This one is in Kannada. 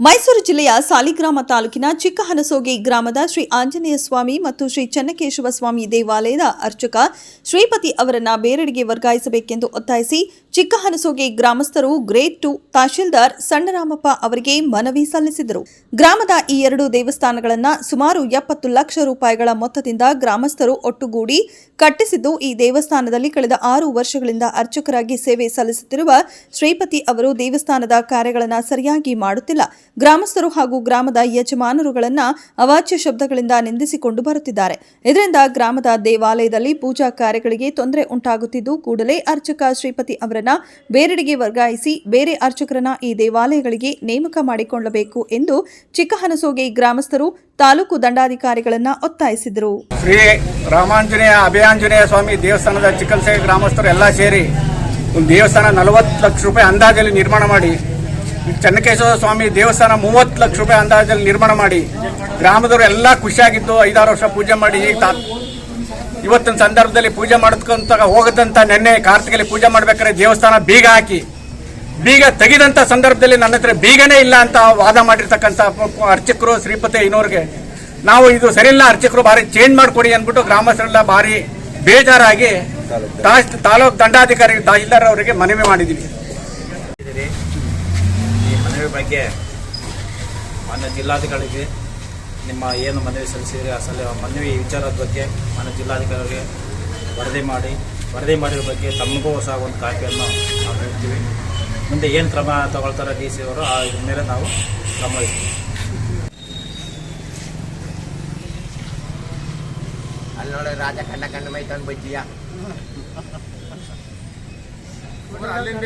ಮೈಸೂರು ಜಿಲ್ಲೆಯ ಸಾಲಿಗ್ರಾಮ ತಾಲೂಕಿನ ಚಿಕ್ಕಹನಸೋಗಿ ಗ್ರಾಮದ ಶ್ರೀ ಆಂಜನೇಯ ಸ್ವಾಮಿ ಮತ್ತು ಶ್ರೀ ಚನ್ನಕೇಶವ ಸ್ವಾಮಿ ದೇವಾಲಯದ ಅರ್ಚಕ ಶ್ರೀಪತಿ ಅವರನ್ನ ಬೇರೆಡೆಗೆ ವರ್ಗಾಯಿಸಬೇಕೆಂದು ಒತ್ತಾಯಿಸಿ ಚಿಕ್ಕಹನಸೋಗಿ ಗ್ರಾಮಸ್ಥರು ಗ್ರೇಡ್ ಟು ತಹಶೀಲ್ದಾರ್ ಸಣ್ಣರಾಮಪ್ಪ ಅವರಿಗೆ ಮನವಿ ಸಲ್ಲಿಸಿದರು. ಗ್ರಾಮದ ಈ ಎರಡು ದೇವಸ್ಥಾನಗಳನ್ನು ಸುಮಾರು ಎಪ್ಪತ್ತು ಲಕ್ಷ ರೂಪಾಯಿಗಳ ಮೊತ್ತದಿಂದ ಗ್ರಾಮಸ್ಥರು ಒಟ್ಟುಗೂಡಿ ಕಟ್ಟಿಸಿದ್ದು, ಈ ದೇವಸ್ಥಾನದಲ್ಲಿ ಕಳೆದ ಆರು ವರ್ಷಗಳಿಂದ ಅರ್ಚಕರಾಗಿ ಸೇವೆ ಸಲ್ಲಿಸುತ್ತಿರುವ ಶ್ರೀಪತಿ ಅವರು ದೇವಸ್ಥಾನದ ಕಾರ್ಯಗಳನ್ನು ಸರಿಯಾಗಿ ಮಾಡುತ್ತಿಲ್ಲ. ಗ್ರಾಮಸ್ಥರು ಹಾಗೂ ಗ್ರಾಮದ ಯಜಮಾನರುಗಳನ್ನು ಅವಾಚ್ಯ ಶಬ್ದಗಳಿಂದ ನಿಂದಿಸಿಕೊಂಡು ಬರುತ್ತಿದ್ದಾರೆ. ಇದರಿಂದ ಗ್ರಾಮದ ದೇವಾಲಯದಲ್ಲಿ ಪೂಜಾ ಕಾರ್ಯಗಳಿಗೆ ತೊಂದರೆ ಉಂಟಾಗುತ್ತಿದ್ದು, ಕೂಡಲೇ ಅರ್ಚಕ ಶ್ರೀಪತಿ ಅವರನ್ನ ಬೇರೆಡೆಗೆ ವರ್ಗಾಯಿಸಿ ಬೇರೆ ಅರ್ಚಕರನ್ನ ಈ ದೇವಾಲಯಗಳಿಗೆ ನೇಮಕ ಮಾಡಿಕೊಳ್ಳಬೇಕು ಎಂದು ಚಿಕ್ಕಹನಸೋಗೆ ಗ್ರಾಮಸ್ಥರು ತಾಲೂಕು ದಂಡಾಧಿಕಾರಿಗಳನ್ನ ಒತ್ತಾಯಿಸಿದರು. ಶ್ರೀ ರಾಮಾಂಜನೇಯ ಅಭಯಾಂಜನೇಯ ಸ್ವಾಮಿ ದೇವಸ್ಥಾನದ ಚಿಕ್ಕಹನಸೋಗೆ ಗ್ರಾಮಸ್ಥರು ಎಲ್ಲ ಸೇರಿ ಒಂದು ದೇವಸ್ಥಾನ ನಲವತ್ತು ಲಕ್ಷ ರೂಪಾಯಿ ಅಂದಾಜಲ್ಲಿ ನಿರ್ಮಾಣ ಮಾಡಿ, ಚನ್ನಕೇಶವ ಸ್ವಾಮಿ ದೇವಸ್ಥಾನ ಮೂವತ್ತು ಲಕ್ಷ ರೂಪಾಯಿ ಅಂದಾಜಲ್ಲಿ ನಿರ್ಮಾಣ ಮಾಡಿ, ಗ್ರಾಮದವರು ಎಲ್ಲ ಖುಷಿಯಾಗಿದ್ದು ಐದಾರು ವರ್ಷ ಪೂಜೆ ಮಾಡಿ, ಈಗ ಇವತ್ತಿನ ಸಂದರ್ಭದಲ್ಲಿ ಪೂಜೆ ಮಾಡತಕ್ಕಂತ ಹೋಗದಂತ ನೆನ್ನೆ ಕಾರ್ತಿಕಲ್ಲಿ ಪೂಜೆ ಮಾಡ್ಬೇಕಾದ್ರೆ ದೇವಸ್ಥಾನ ಬೀಗ ಹಾಕಿ, ಬೀಗ ತೆಗೆದಂತ ಸಂದರ್ಭದಲ್ಲಿ ನನ್ನ ಹತ್ರ ಬೀಗನೇ ಇಲ್ಲ ಅಂತ ವಾದ ಮಾಡಿರ್ತಕ್ಕಂಥ ಅರ್ಚಕರು ಶ್ರೀಪತಿ ಇನ್ನೋರ್ಗೆ ನಾವು ಇದು ಸರಿಯಿಲ್ಲ, ಅರ್ಚಕರು ಭಾರಿ ಚೇಂಜ್ ಮಾಡಿಕೊಡಿ ಅಂದ್ಬಿಟ್ಟು ಗ್ರಾಮಸ್ಥರೆಲ್ಲ ಭಾರಿ ಬೇಜಾರಾಗಿ ತಾಲೂಕು ದಂಡಾಧಿಕಾರಿ ತಹಶೀಲ್ದಾರ್ ಅವರಿಗೆ ಮನವಿ ಮಾಡಿದ್ದೀವಿ ಮನವಿ ಬಗ್ಗೆ ಮಾನ್ಯ ಜಿಲ್ಲಾಧಿಕಾರಿಗೆ ನಿಮ್ಮ ಏನು ಮನವಿ ಸಲ್ಲಿಸಿದ್ರಿ ಆ ಸಲ ಮನವಿ ವಿಚಾರದ ಬಗ್ಗೆ ಮಾನ್ಯ ಜಿಲ್ಲಾಧಿಕಾರಿಗೆ ವರದಿ ಮಾಡಿ ವರದಿ ಮಾಡಿರೋ ಬಗ್ಗೆ ತಮಗೂ ಸಹ ಒಂದು ಕಾಪಿಯನ್ನು ನಾವು ಹೇಳ್ತೀವಿ. ಮುಂದೆ ಏನು ಕ್ರಮ ತಗೊಳ್ತಾರೆ ಡಿ ಸಿ ಅವರು ಆ ಇದ್ರ ಮೇಲೆ ನಾವು ಕ್ರಮ ಇರ್ತೀವಿ ಅಲ್ಲಿ ನೋಡಿ ರಾಜ ಕಣ್ಣ ಕಣ್ಣ ಮೈ ತಂದು ಬಜ್ಜಿಯ. ಅಲ್ಲಿಂದ